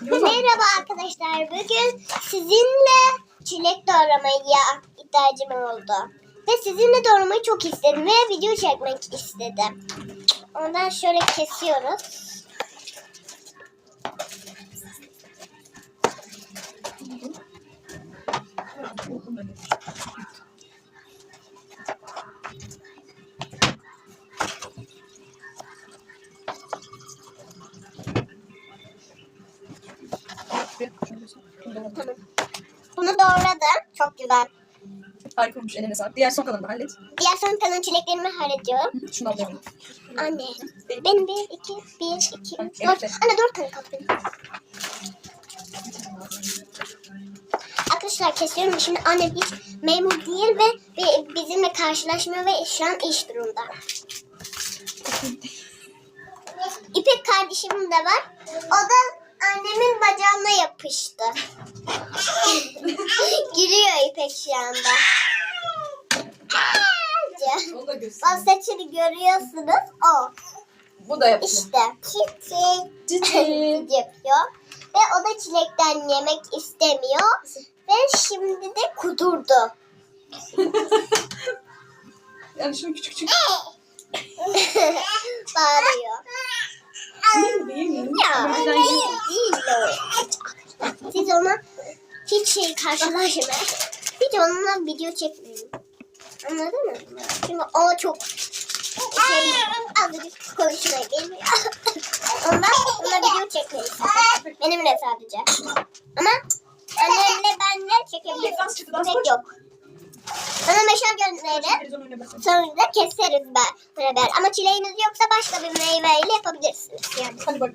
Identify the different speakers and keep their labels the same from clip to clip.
Speaker 1: Merhaba arkadaşlar. Bugün sizinle çilek doğramaya ihtiyacım oldu. Ve sizinle doğramayı çok istedim ve video çekmek istedim. Ondan şöyle kesiyoruz. Tamam. Bunu doğradım. Çok güzel.
Speaker 2: Harika olmuş eline sağlık. Diğer son kalanını da hallet.
Speaker 1: Diğer son kalan çileklerimi hallediyorum.
Speaker 2: Şunu alayım.
Speaker 1: Anne. Benim bir, iki, bir, iki, üç, dört. Anne dört tane kaldı benim. Arkadaşlar kesiyorum. Şimdi annem hiç memur değil ve, ve bizimle karşılaşmıyor ve şu an iş durumda. İpek kardeşim de var. O da annemin bacağına yapıştı. Gülüyor İpek şu anda. Bak saçını görüyorsunuz. O.
Speaker 2: Bu da yapıyor.
Speaker 1: İşte. Çiçek.
Speaker 2: Cici.
Speaker 1: yapıyor. Ve o da çilekten yemek istemiyor. Ve şimdi de kudurdu.
Speaker 2: Yani şunu küçük küçük.
Speaker 1: Bağırıyor. Ona hiç şey karşılaşmayın. Hiç onunla video çekmeyin. Anladın mı? Çünkü o çok şey azıcık konuşmaya geliyor. Ondan onunla video çekmeyiz. Benimle sadece. Ama annemle benle çekebiliriz. Tek yok. Bana meşal gönderin. Sonra keseriz beraber. Ama çileğiniz yoksa başka bir meyveyle yapabilirsiniz. Yani
Speaker 2: Hadi bak.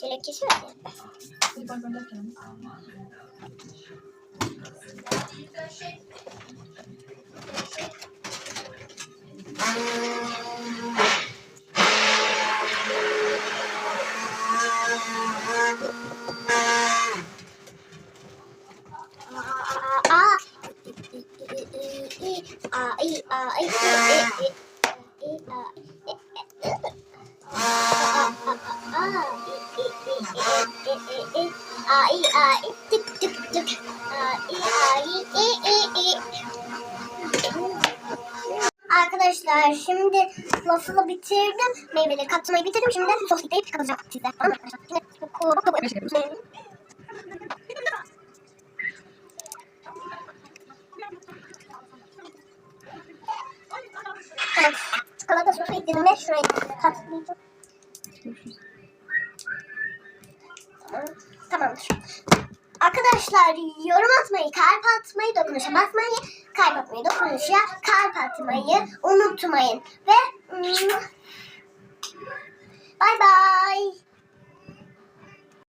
Speaker 1: çilek kesiyoruz ya.
Speaker 2: 啊！哎啊！哎
Speaker 1: 哎哎哎！İ, i, tık, tık, tık. İ, i, i, i, i. Arkadaşlar şimdi waffle'ı bitirdim. Meyveleri katlamayı bitirdim. Şimdi sos ekleyip kapatacağım size. Tamam arkadaşlar? Çikolata sosu ekledim ve şuraya katlayacağım. Arkadaşlar yorum atmayı, kalp atmayı, dokunuşa basmayı, kalp atmayı, dokunuşa kalp atmayı unutmayın. Ve bay bay.